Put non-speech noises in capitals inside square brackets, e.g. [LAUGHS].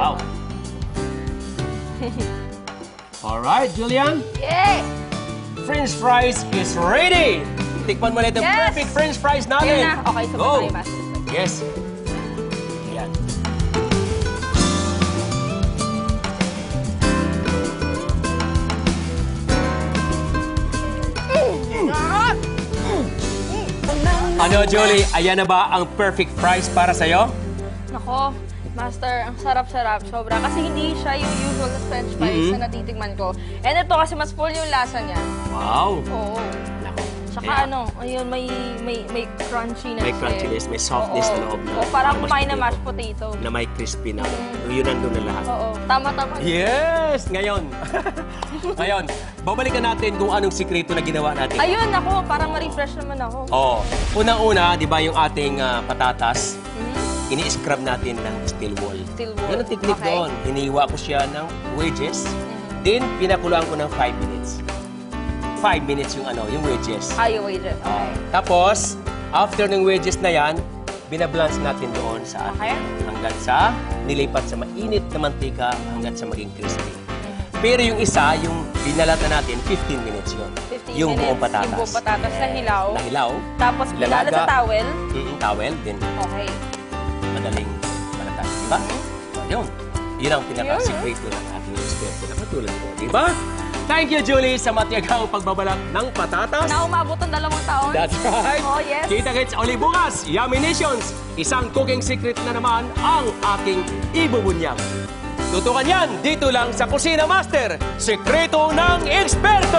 Wow. Alright, Julian. Yay! French fries is ready! Tikman mo na itong Yes! perfect French fries namin. Ayan na. Okay, sabay Go! tayo, Master. Yes. Ayan. Ano, Julie? Ayan na ba ang perfect fries para sa'yo? Nako, Master, ang sarap-sarap. Sobra. Kasi hindi siya yung usual na french fries Mhm. na natitikman ko. And ito kasi mas full yung lasa niya. Wow! Oo. Nako. Tsaka Ayan. ano, ayun, may, may, may crunchiness. May crunchiness, may softness Oo. sa loob na- Oo, parang ng kumain na mashed potato. Na may crispy na. Yun nandun na lahat. Oo, tama-tama. Yes! Ngayon. [LAUGHS] Ngayon, babalikan natin kung anong sikreto na ginawa natin. Ayun, ako, parang ma-refresh naman ako. Oh, unang-una, 'di ba yung ating ah, patatas, Mhm. Ini-scrub natin ng steel wool. Steel wool. Yan ang technique Okay. doon. Hiniwa ko siya ng wedges. Mhm. Then, pinakuluan ko ng 5 minutes. 5 minutes yung ano, yung wedges. Ay, wait. Okay. Ah, tapos, after ng wedges na yan, binablance natin doon sa Okay. atin. Hanggang sa nilipat sa mainit na mantika hanggang sa maging crispy. Pero yung isa, yung binalata natin, 15 minutes yun. 15 yung minutes, buong patatas. Yung buong patatas na hilaw. Na hilaw. Tapos pinala Lalaga. sa towel. Mm, towel din. Okay. Madaling balatan. Diba? So, yun. Yun ang pinaka-secret ng ating eksperto na katulad ko. Diba? Thank you, Julie, sa matiyagang pagbabalat ng patatas. Na umabot ng dalawang taon. That's right. Oh, yes. Kita-kits uli bukas. Yummy Nations. Isang cooking secret na naman ang aking ibubunyag. Tutukan yan dito lang sa Kusina Master. Sekreto ng Eksperto!